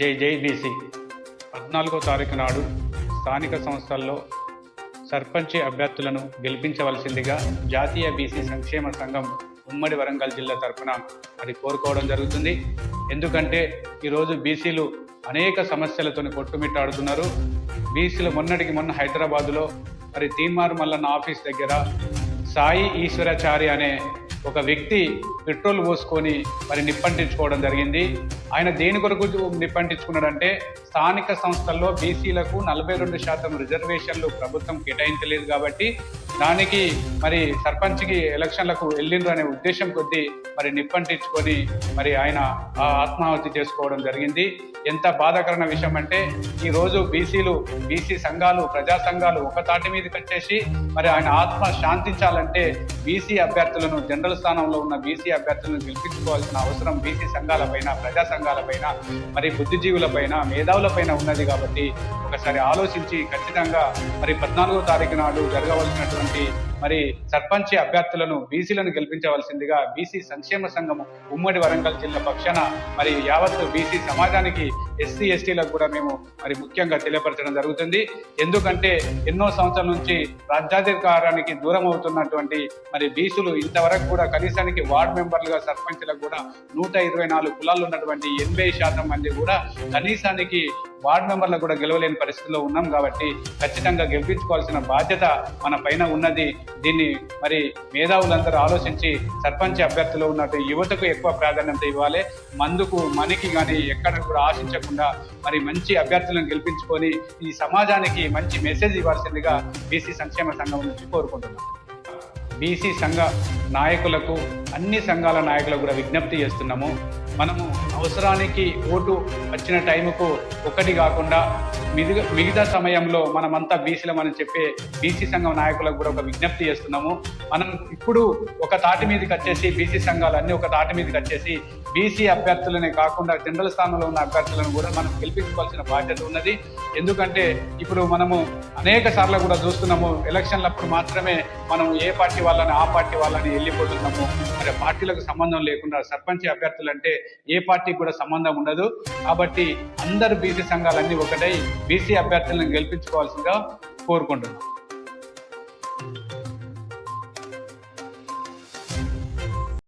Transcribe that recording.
జై జై బీసీ పద్నాలుగో తారీఖు నాడు స్థానిక సంస్థల్లో సర్పంచి అభ్యర్థులను గెలిపించవలసిందిగా జాతీయ బీసీ సంక్షేమ సంఘం ఉమ్మడి వరంగల్ జిల్లా తరఫున అది కోరుకోవడం జరుగుతుంది. ఎందుకంటే ఈరోజు బీసీలు అనేక సమస్యలతో కొట్టుమిట్టాడుతున్నారు. బీసీలు మొన్నటికి మొన్న హైదరాబాదులో మరి తీమార్ మల్లన్న ఆఫీస్ దగ్గర సాయి ఈశ్వరాచారి అనే ఒక వ్యక్తి పెట్రోల్ పోసుకొని మరి నిప్పంటించుకోవడం జరిగింది. ఆయన దేని కొరకు నిప్పంటించుకున్నాడంటే స్థానిక సంస్థల్లో బీసీలకు నలభై రెండు శాతం రిజర్వేషన్లు ప్రభుత్వం కేటాయించలేదు కాబట్టి దానికి మరి సర్పంచ్కి ఎలక్షన్లకు వెళ్ళిండ్రు అనే ఉద్దేశం కొద్దీ మరి నిప్పంటించుకొని మరి ఆయన ఆ ఆత్మాహుతి చేసుకోవడం జరిగింది. ఎంత బాధాకరమైన విషయం అంటే ఈరోజు బీసీలు బీసీ సంఘాలు ప్రజా సంఘాలు ఒకతాటి మీద కట్టేసి మరి ఆయన ఆత్మ శాంతించాలంటే బీసీ అభ్యర్థులను జనరల్ స్థానంలో ఉన్న బీసీ అభ్యర్థులను గెలిపించుకోవాల్సిన అవసరం బీసీ సంఘాలపైన ప్రజా సంఘాలపైన మరి బుద్ధిజీవులపైన మేధావులపైన ఉన్నది కాబట్టి ఒకసారి ఆలోచించి ఖచ్చితంగా మరి పద్నాలుగో తారీఖు నాడు జరగవలసినటువంటి మరి సర్పంచ్ అభ్యర్థులను బీసీలను గెలిపించవలసిందిగా బీసీ సంక్షేమ సంఘం ఉమ్మడి వరంగల్ జిల్లా పక్షాన మరి యావత్ బీసీ సమాజానికి ఎస్సీ ఎస్టీలకు కూడా మేము మరి ముఖ్యంగా తెలియపరచడం జరుగుతుంది. ఎందుకంటే ఎన్నో సంవత్సరాల నుంచి రాజ్యాధికారానికి దూరం అవుతున్నటువంటి మరి బీసీలు ఇంతవరకు కూడా కనీసానికి వార్డు మెంబర్లుగా సర్పంచ్లకు కూడా నూట ఇరవై నాలుగు కులాలు ఉన్నటువంటి ఎనభై శాతం మంది కూడా కనీసానికి వార్డు మెంబర్లు కూడా గెలవలేని పరిస్థితిలో ఉన్నాం కాబట్టి ఖచ్చితంగా గెలిపించుకోవాల్సిన బాధ్యత మన పైన ఉన్నది. దీన్ని మరి మేధావులందరూ ఆలోచించి సర్పంచ్ అభ్యర్థులు ఉన్నట్టు యువతకు ఎక్కువ ప్రాధాన్యత ఇవ్వాలి. మందుకు మనకి కానీ ఎక్కడ కూడా ఆశించకుండా మరి మంచి అభ్యర్థులను గెలిపించుకొని ఈ సమాజానికి మంచి మెసేజ్ ఇవ్వాల్సిందిగా బీసీ సంక్షేమ సంఘం నుంచి కోరుకుంటున్నాను బీసీ సంఘ నాయకులకు అన్ని సంఘాల నాయకులకు కూడా విజ్ఞప్తి చేస్తున్నాము. మనము అవసరానికి ఓటు వచ్చిన టైంకు ఒకటి కాకుండా మిగతా మిగతా సమయంలో మనమంతా బీసీలమని చెప్పే బీసీ సంఘం నాయకులకు కూడా ఒక విజ్ఞప్తి చేస్తున్నాము. మనం ఇప్పుడు ఒక తాటి మీదకి వచ్చేసి బీసీ సంఘాలు ఒక తాటి మీదకి వచ్చేసి బీసీ అభ్యర్థులనే కాకుండా జనరల్ స్థానంలో ఉన్న అభ్యర్థులను కూడా మనం గెలిపించుకోవాల్సిన బాధ్యత ఉన్నది. ఎందుకంటే ఇప్పుడు మనము అనేక సార్లు కూడా చూస్తున్నాము ఎలక్షన్లప్పుడు మాత్రమే మనం ఏ పార్టీ వాళ్ళని ఆ పార్టీ వాళ్ళని వెళ్ళిపోతున్నాము మరి పార్టీలకు సంబంధం లేకుండా సర్పంచ్ అభ్యర్థులు అంటే ఏ పార్టీకి కూడా సంబంధం ఉండదు. కాబట్టి అందరు బీసీ సంఘాలన్నీ ఒకటై బీసీ అభ్యర్థులను గెలిపించుకోవాల్సిందిగా కోరుకుంటున్నాం.